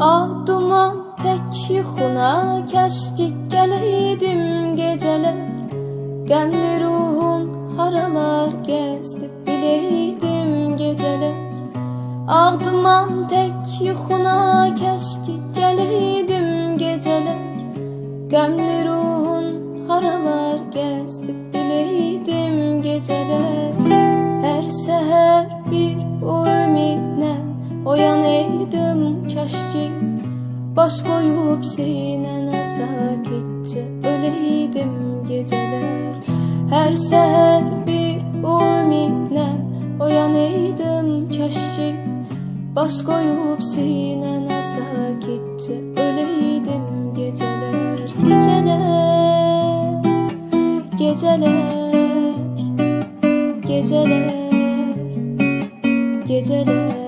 Ağ duman tek yuxuna Kəşkik gələydim gecələr Qəmli ruhun haralar gəzdi Biləydim gecələr Ağ duman tek yuxuna Kəşkik gələydim gecələr Qəmli ruhun haralar gəzdi Biləydim gecələr Hər səhər bir o ümidlə Oyanaydım kaşki Baş koyup sinene sakitçe Öleydim geceler. Her seher bir ümitle Oyanaydım kaşki Baş koyup sinene sakitçe Öleydim geceler. Geceler Geceler Geceler Geceler